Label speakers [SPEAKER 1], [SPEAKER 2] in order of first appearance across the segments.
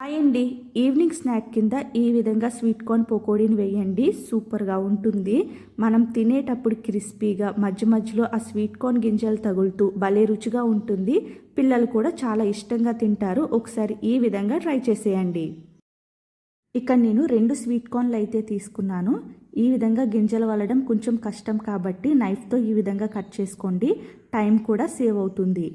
[SPEAKER 1] Hi అండి. Evening snack కింద ఈ విధంగా స్వీట్ కార్న్ పకోడీని వేయండి. సూపర్గా ఉంటుంది. మనం తినేటప్పుడు క్రిస్పీగా మధ్య మధ్యలో ఆ స్వీట్ కార్న్ గింజలు తగులుతూ భలే రుచిగా ఉంటుంది. పిల్లలు కూడా చాలా ఇష్టంగా తింటారు. ఒకసారి ఈ విధంగా ట్రై చేసేయండి. ఇక్కడ నేను రెండు స్వీట్ కార్న్లు అయితే తీసుకున్నాను. ఈ విధంగా గింజలు వలడం కొంచెం కష్టం కాబట్టి నైఫ్తో ఈ విధంగా కట్ చేసుకోండి. టైం కూడా సేవ్ అవుతుంది.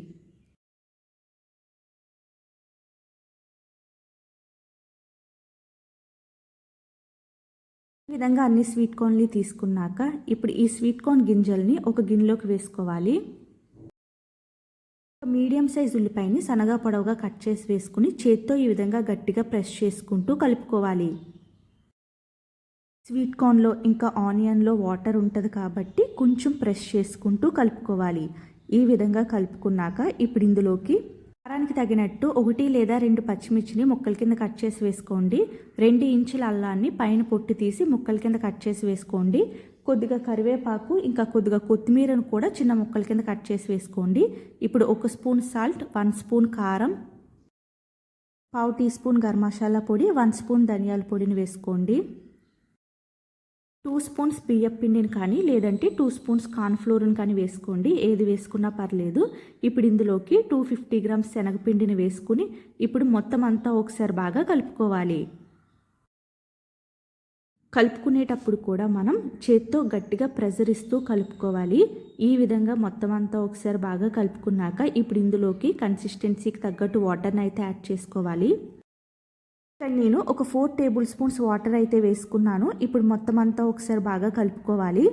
[SPEAKER 1] ఈ విధంగా అన్ని స్వీట్ కార్న్లు తీసుకున్నాక ఇప్పుడు ఈ స్వీట్ కార్న్ గింజల్ని ఒక గిన్నెలోకి వేసుకోవాలి. మీడియం సైజ్ ఉల్లిపాయని సన్నగా పొడవుగా కట్ చేసి వేసుకుని చేత్తో ఈ విధంగా గట్టిగా ప్రెస్ చేసుకుంటూ కలుపుకోవాలి. స్వీట్ కార్న్లో ఇంకా ఆనియన్లో వాటర్ ఉంటుంది కాబట్టి కొంచెం ప్రెస్ చేసుకుంటూ కలుపుకోవాలి. ఈ విధంగా కలుపుకున్నాక ఇప్పుడు ఇందులోకి కారానికి తగినట్టు ఒకటి లేదా రెండు పచ్చిమిర్చిని ముక్కల కింద కట్ చేసి వేసుకోండి. రెండు ఇంచుల అల్లాన్ని పైన పొట్టు తీసి ముక్కల కింద కట్ చేసి వేసుకోండి. కొద్దిగా కరివేపాకు ఇంకా కొద్దిగా కొత్తిమీరను కూడా చిన్న ముక్కల కింద కట్ చేసి వేసుకోండి. ఇప్పుడు ఒక స్పూన్ సాల్ట్ వన్ స్పూన్ కారం పావు టీ స్పూన్ గరం మసాలా పొడి వన్ స్పూన్ ధనియాల పొడిని వేసుకోండి. టూ స్పూన్స్ బియ్యం పిండిని కానీ లేదంటే టూ స్పూన్స్ కార్న్ఫ్లోర్ని కానీ వేసుకోండి. ఏది వేసుకున్నా పర్లేదు. ఇప్పుడు ఇందులోకి టూ ఫిఫ్టీ గ్రామ్స్ శనగపిండిని వేసుకుని ఇప్పుడు మొత్తం అంతా ఒకసారి బాగా కలుపుకోవాలి. కలుపుకునేటప్పుడు కూడా మనం చేత్తో గట్టిగా ప్రెజర్ ఇస్తూ కలుపుకోవాలి. ఈ విధంగా మొత్తం అంతా ఒకసారి బాగా కలుపుకున్నాక ఇప్పుడు ఇందులోకి కన్సిస్టెన్సీకి తగ్గట్టు వాటర్ని అయితే యాడ్ చేసుకోవాలి. ఇక్కడ నేను ఒక ఫోర్ టేబుల్ స్పూన్స్ వాటర్ అయితే వేసుకున్నాను. ఇప్పుడు మొత్తం అంతా ఒకసారి బాగా కలుపుకోవాలి.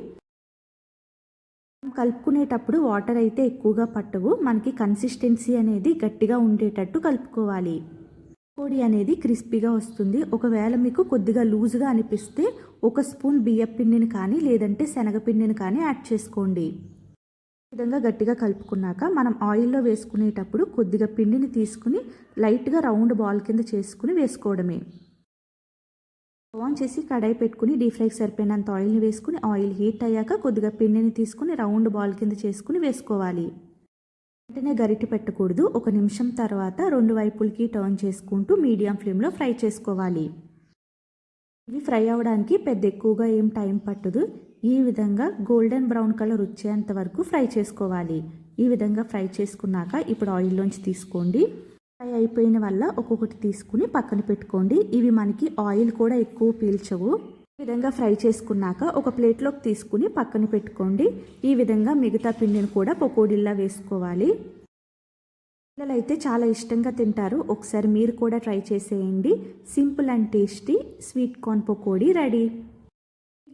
[SPEAKER 1] కలుపుకునేటప్పుడు వాటర్ అయితే ఎక్కువగా పట్టవు. మనకి కన్సిస్టెన్సీ అనేది గట్టిగా ఉండేటట్టు కలుపుకోవాలి. పొడి అనేది క్రిస్పీగా వస్తుంది. ఒకవేళ మీకు కొద్దిగా లూజ్గా అనిపిస్తే ఒక స్పూన్ బియ్యపిండిని కానీ లేదంటే శనగపిండిని కానీ యాడ్ చేసుకోండి. విధంగా గట్టిగా కలుపుకున్నాక మనం ఆయిల్లో వేసుకునేటప్పుడు కొద్దిగా పిండిని తీసుకుని లైట్గా రౌండ్ బాల్ కింద చేసుకుని వేసుకోవడమే. ఆన్ చేసి కడాయి పెట్టుకుని డీప్ ఫ్రైకి సరిపోయినంత ఆయిల్ని వేసుకుని ఆయిల్ హీట్ అయ్యాక కొద్దిగా పిండిని తీసుకుని రౌండ్ బాల్ కింద చేసుకుని వేసుకోవాలి. వెంటనే గరిటె పెట్టకూడదు. ఒక నిమిషం తర్వాత రెండు వైపులకి టర్న్ చేసుకుంటూ మీడియం ఫ్లేమ్లో ఫ్రై చేసుకోవాలి. ఇవి ఫ్రై అవ్వడానికి పెద్ద ఎక్కువగా ఏం టైం పట్టదు. ఈ విధంగా గోల్డెన్ బ్రౌన్ కలర్ వచ్చేంత వరకు ఫ్రై చేసుకోవాలి. ఈ విధంగా ఫ్రై చేసుకున్నాక ఇప్పుడు ఆయిల్లోంచి తీసుకోండి. ఫ్రై అయిపోయిన వల్ల ఒక్కొక్కటి తీసుకుని పక్కన పెట్టుకోండి. ఇవి మనకి ఆయిల్ కూడా ఎక్కువ పీల్చవు. ఈ విధంగా ఫ్రై చేసుకున్నాక ఒక ప్లేట్లోకి తీసుకుని పక్కన పెట్టుకోండి. ఈ విధంగా మిగతా పిండిని కూడా పకోడీల్లా వేసుకోవాలి. పిల్లలు అయితే చాలా ఇష్టంగా తింటారు. ఒకసారి మీరు కూడా ట్రై చేసేయండి. Simple and tasty sweet corn pakodi ready.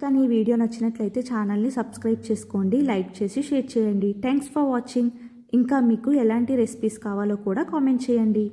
[SPEAKER 1] కానీ ఈ వీడియో నచ్చినట్లయితే ఛానల్ని సబ్స్క్రైబ్ చేసుకోండి లైక్ చేసి షేర్ చేయండి. థ్యాంక్స్ ఫర్ వాచింగ్ ఇంకా మీకు ఎలాంటి రెసిపీస్ కావాలో కూడా కామెంట్ చేయండి.